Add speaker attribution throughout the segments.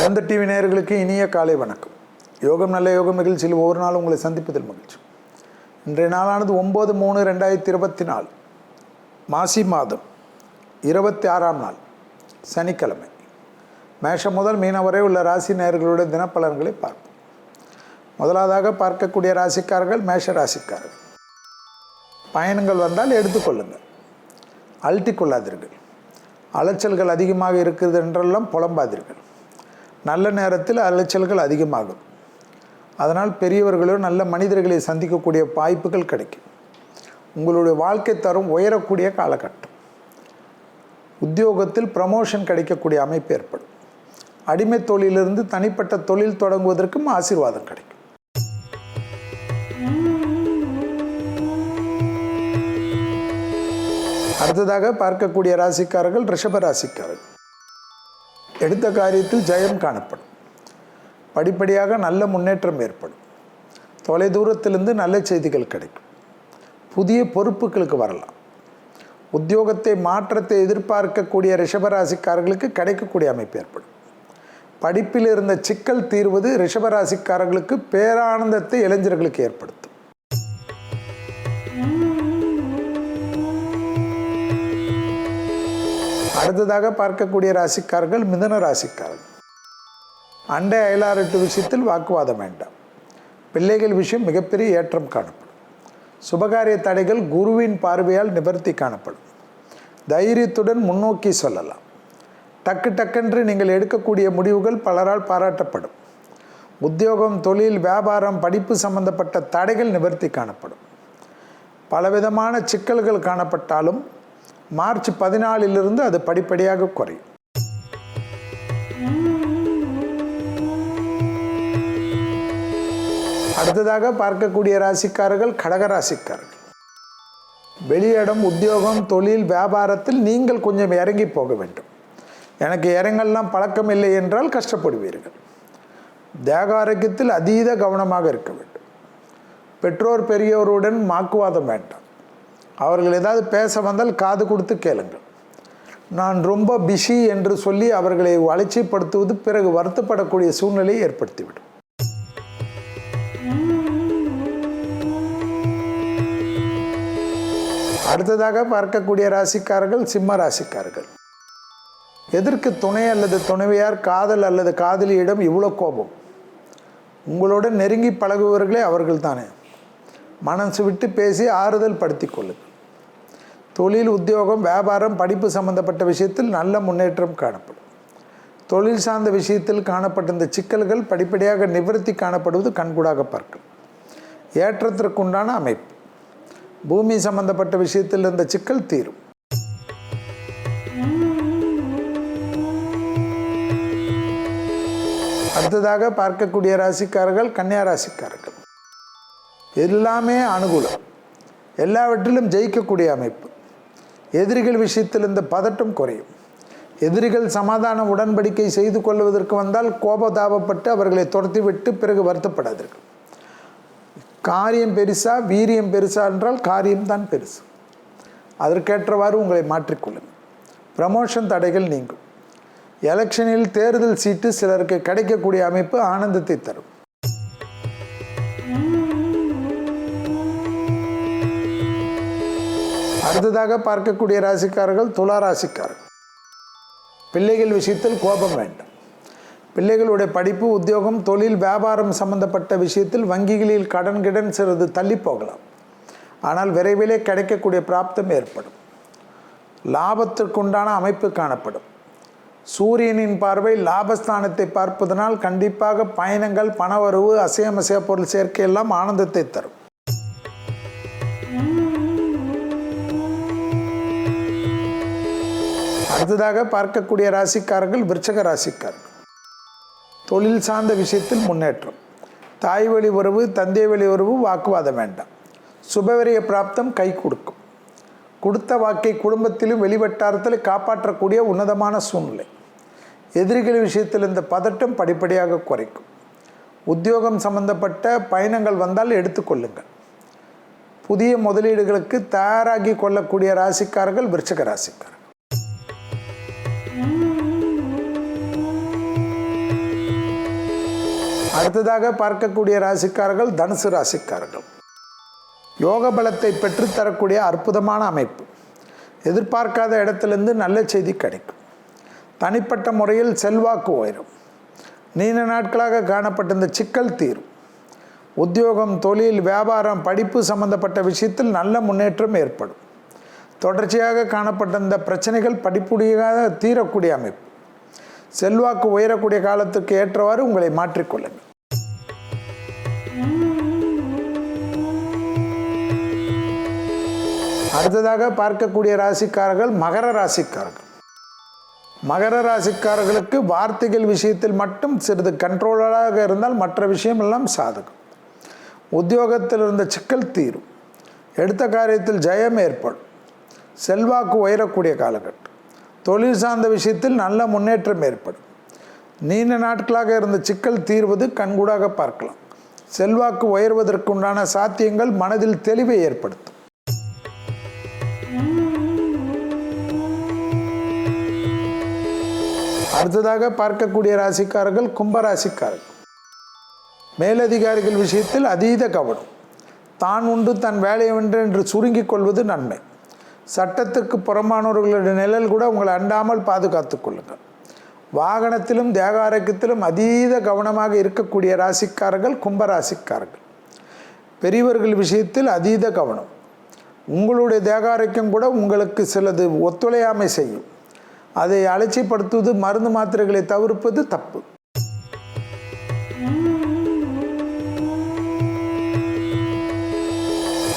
Speaker 1: வேந்த TV நேயர்களுக்கு இனிய காலை வணக்கம். யோகம் நல்ல யோகம் நிகழ்ச்சியில் ஒவ்வொரு நாளும் உங்களை சந்திப்பதில் மகிழ்ச்சி. இன்றைய நாளானது ஒம்பது மூணு ரெண்டாயிரத்தி இருபத்தி நாலு. மாசி மாதம் இருபத்தி ஆறாம் நாள் சனிக்கிழமை. மேஷம் முதல் மீனம் வரை உள்ள ராசி நேயர்களுடைய தினப்பலன்களை பார்ப்போம். முதலாவதாக பார்க்கக்கூடிய ராசிக்காரர்கள் மேஷ ராசிக்காரர்கள். பயணங்கள் வந்தால் எடுத்துக்கொள்ளுங்கள். அழட்டிக்கொள்ளாதீர்கள் அலைச்சல்கள் அதிகமாக இருக்கிறது என்றெல்லாம் புலம்பாதீர்கள். நல்ல நேரத்தில் அலைச்சல்கள் அதிகமாகும். அதனால் பெரியவர்களோ நல்ல மனிதர்களை சந்திக்கக்கூடிய வாய்ப்புகள் கிடைக்கும். உங்களுடைய வாழ்க்கை தரம் உயரக்கூடிய காலகட்டம். உத்தியோகத்தில் ப்ரமோஷன் கிடைக்கக்கூடிய அமைப்பு ஏற்படும். அடிமை தொழிலிருந்து தனிப்பட்ட தொழில் தொடங்குவதற்கும் ஆசீர்வாதம் கிடைக்கும். அடுத்ததாக பார்க்கக்கூடிய ராசிக்காரர்கள் ரிஷப ராசிக்காரர்கள். எடுத்த காரியத்தில் ஜெயம் காணப்படும். படிப்படியாக நல்ல முன்னேற்றம் ஏற்படும். தொலைதூரத்திலிருந்து நல்ல செய்திகள் கிடைக்கும். புதிய பொறுப்புகளுக்கு வரலாம். உத்தியோகத்தை மாற்றத்தை எதிர்பார்க்கக்கூடிய ரிஷபராசிக்காரர்களுக்கு கிடைக்கக்கூடிய அமைப்பு ஏற்படும். படிப்பில் இருந்த சிக்கல் தீர்வது ரிஷபராசிக்காரர்களுக்கு பேரானந்தத்தை இளைஞர்களுக்கு ஏற்படும் அடுத்ததாக பார்க்கக்கூடிய ராசிக்காரர்கள் மிதன ராசிக்காரர்கள். அண்டை அயலாரட்டு விஷயத்தில் வாக்குவாதம் வேண்டாம். பிள்ளைகள் விஷயம் மிகப்பெரிய ஏற்றம் காணப்படும். சுபகாரிய தடைகள் குருவின் பார்வையால் நிவர்த்தி காணப்படும். தைரியத்துடன் முன்னோக்கி சொல்லலாம். டக்கு டக்கென்று நீங்கள் எடுக்கக்கூடிய முடிவுகள் பலரால் பாராட்டப்படும். உத்தியோகம் தொழில் வியாபாரம் படிப்பு சம்பந்தப்பட்ட தடைகள் நிவர்த்தி காணப்படும். பலவிதமான சிக்கல்கள் காணப்பட்டாலும் மார்ச் பதினாலிலிருந்து அது படிப்படியாக குறையும் அடுத்ததாக பார்க்கக்கூடிய ராசிக்காரர்கள் கடக ராசிக்காரர்கள். வெளியிடம் உத்தியோகம் தொழில் வியாபாரத்தில் நீங்கள் கொஞ்சம் இறங்கி போக வேண்டும். எனக்கு இறங்கல்லாம் பழக்கம் இல்லை என்றால் கஷ்டப்படுவீர்கள். தேக ஆரோக்கியத்தில் அதீத கவனமாக இருக்க வேண்டும். பெற்றோர் பெரியோருடன் வாக்குவாதம் வேண்டாம். அவர்கள் ஏதாவது பேச வந்தால் காது கொடுத்து கேளுங்கள். நான் ரொம்ப பிஸி என்று சொல்லி அவர்களை வளர்ச்சிப்படுத்துவது பிறகு வருத்தப்படக்கூடிய சூழ்நிலையை ஏற்படுத்திவிடும். அடுத்ததாக பார்க்கக்கூடிய ராசிக்காரர்கள் சிம்ம ராசிக்காரர்கள். எதற்கு துணை அல்லது துணைவியார் காதல் அல்லது காதலியிடம் இவ்வளோ கோபம்? உங்களோட நெருங்கி பழகுபவர்களே அவர்கள் தானே மனசு விட்டு பேசி ஆறுதல் படுத்தி கொள்ளுங்கள். தொழில் உத்தியோகம் வியாபாரம் படிப்பு சம்பந்தப்பட்ட விஷயத்தில் நல்ல முன்னேற்றம் காணப்படும். தொழில் சார்ந்த விஷயத்தில் காணப்பட்ட இந்த சிக்கல்கள் படிப்படியாக நிவர்த்தி காணப்படுவது கண்கூடாக பார்க்கலாம் ஏற்றத்திற்குண்டான அமைப்பு. பூமி சம்பந்தப்பட்ட விஷயத்தில் இருந்த சிக்கல் தீரும். அடுத்ததாக பார்க்கக்கூடிய ராசிக்காரர்கள் கன்னியா ராசிக்காரர்கள். எல்லாமே அனுகூலம். எல்லாவற்றிலும் ஜெயிக்கக்கூடிய அமைப்பு. எதிரிகள் விஷயத்தில் இந்த பதட்டம் குறையும். எதிரிகள் சமாதான உடன்படிக்கை செய்து கொள்வதற்கு வந்தால் கோபதாபப்பட்டு அவர்களை துரத்திவிட்டு பிறகு வருத்தப்படாதீர்கள். காரியம் பெருசா வீரியம் பெருசா என்றால் காரியம்தான் பெருசு. அதற்கேற்றவாறு உங்களை மாற்றிக்கொள்ளுங்கள் ப்ரமோஷன் தடைகள் நீங்கும். எலெக்ஷனில் தேர்தல் சீட்டு சிலருக்கு கிடைக்கக்கூடிய அமைப்பு ஆனந்தத்தை தரும். அடுத்ததாக பார்க்கக்கூடிய ராசிக்காரர்கள் துலா ராசிக்காரர்கள். பிள்ளைகள் விஷயத்தில் கோபம் வேண்டும். பிள்ளைகளுடைய படிப்பு உத்தியோகம் தொழில் வியாபாரம் சம்பந்தப்பட்ட விஷயத்தில் வங்கிகளில் கடன் கிடன் சிறிது தள்ளி போகலாம். ஆனால் விரைவிலே கிடைக்கக்கூடிய பிராப்தம் ஏற்படும். லாபத்திற்குண்டான அமைப்பு காணப்படும். சூரியனின் பார்வை லாபஸ்தானத்தை பார்ப்பதனால் கண்டிப்பாக பயணங்கள் பணவரவு அசையமசைய பொருள் சேர்க்கையெல்லாம் ஆனந்தத்தை தரும். அடுத்ததாக பார்க்கக்கூடிய ராசிக்காரர்கள் விருச்சக ராசிக்காரர்கள். தொழில் சார்ந்த விஷயத்தில் முன்னேற்றம். தாய் வழி உறவு தந்தை வழி உறவு வாக்குவாதம் வேண்டாம். சுபவரிய பிராப்தம் கை கொடுக்கும். கொடுத்த வாக்கை குடும்பத்திலும் வெளிவட்டாரத்தில் காப்பாற்றக்கூடிய உன்னதமான சூழ்நிலை. எதிரிகள் விஷயத்தில் இந்த பதட்டம் படிப்படியாக குறைக்கும். உத்தியோகம் சம்பந்தப்பட்ட பயணங்கள் வந்தால் எடுத்துக்கொள்ளுங்கள் புதிய முதலீடுகளுக்கு தயாராகி கொள்ளக்கூடிய ராசிக்காரர்கள் விருச்சக ராசிக்காரர்கள். அடுத்ததாக பார்க்கக்கூடிய ராசிக்காரர்கள் தனுசு ராசிக்காரர்கள். யோக பலத்தை பெற்றுத்தரக்கூடிய அற்புதமான அமைப்பு. எதிர்பார்க்காத இடத்துலேருந்து நல்ல செய்தி கிடைக்கும். தனிப்பட்ட முறையில் செல்வாக்கு உயரும். நீண்ட நாட்களாக காணப்பட்ட இந்த சிக்கல் தீரும். உத்தியோகம் தொழில் வியாபாரம் படிப்பு சம்பந்தப்பட்ட விஷயத்தில் நல்ல முன்னேற்றம் ஏற்படும். தொடர்ச்சியாக காணப்பட்ட இந்த பிரச்சனைகள் படிப்புடியாக தீரக்கூடிய அமைப்பு. செல்வாக்கு உயரக்கூடிய காலத்துக்கு ஏற்றவாறு உங்களை மாற்றிக்கொள்ளுங்கள். அடுத்ததாக பார்க்கக்கூடிய ராசிக்காரர்கள் மகர ராசிக்காரர்கள். மகர ராசிக்காரர்களுக்கு வார்த்தைகள் விஷயத்தில் மட்டும் சிறிது கண்ட்ரோலராக இருந்தால் மற்ற விஷயம் எல்லாம் சாதகம். உத்தியோகத்தில் இருந்த சிக்கல் தீரும். எடுத்த காரியத்தில் ஜெயம் ஏற்படும். செல்வாக்கு உயரக்கூடிய காலகட்டம். தொழில் சார்ந்த விஷயத்தில் நல்ல முன்னேற்றம் ஏற்படும். நீண்ட நாட்களாக இருந்த சிக்கல் தீர்வது கண்கூடாக பார்க்கலாம். செல்வாக்கு உயர்வதற்குண்டான சாத்தியங்கள் மனதில் தெளிவை ஏற்படுத்தும். அடுத்ததாக பார்க்கக்கூடிய ராசிக்காரர்கள் கும்பராசிக்காரர்கள். மேலதிகாரிகள் விஷயத்தில் அதீத கவனம். தான் உண்டு தன் வேலையை வென்று என்று சுருங்கிக் கொள்வது நன்மை. சட்டத்துக்கு புறமானவர்களுடைய நிழல் கூட உங்களை அண்டாமல் பாதுகாத்து கொள்ளுங்கள். வாகனத்திலும் தேகாரக்கத்திலும் அதீத கவனமாக இருக்கக்கூடிய ராசிக்காரர்கள் கும்பராசிக்காரர்கள். பெரியவர்கள் விஷயத்தில் அதீத கவனம். உங்களுடைய தேகாரக்கம் கூட உங்களுக்கு சிலது ஒத்துழையாமை செய்யும். அதை அலட்சிப்படுத்துவது மருந்து மாத்திரைகளை தவிர்ப்பது தப்பு.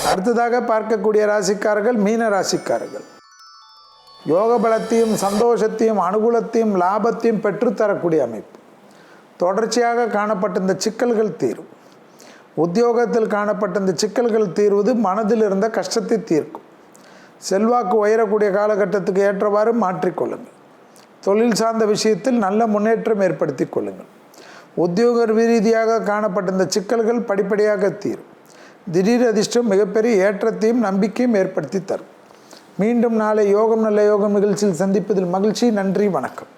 Speaker 1: அடுத்ததாக பார்க்கக்கூடிய ராசிக்காரர்கள் மீன ராசிக்காரர்கள். யோக பலத்தையும் சந்தோஷத்தையும் அனுகூலத்தையும் லாபத்தையும் பெற்றுத்தரக்கூடிய அமைப்பு. தொடர்ச்சியாக காணப்பட்ட இந்த சிக்கல்கள் தீரும். உத்தியோகத்தில் காணப்பட்ட இந்த சிக்கல்கள் தீர்வது மனதில் இருந்த கஷ்டத்தை தீர்க்கும். செல்வாக்கு உயரக்கூடிய காலகட்டத்துக்கு ஏற்றவாறு மாற்றிக்கொள்ளுங்கள் தொழில் சார்ந்த விஷயத்தில் நல்ல முன்னேற்றம் ஏற்படுத்தி கொள்ளுங்கள். உத்தியோக ரீதியாக காணப்பட்ட இந்த சிக்கல்கள் படிப்படியாக தீரும். திடீர் அதிர்ஷ்டம் மிகப்பெரிய ஏற்றத்தையும் நம்பிக்கையும் ஏற்படுத்தி தரும். மீண்டும் நாளை யோகம் நல்ல யோகம் நிகழ்ச்சியில் சந்திப்பதில் மகிழ்ச்சி. நன்றி வணக்கம்.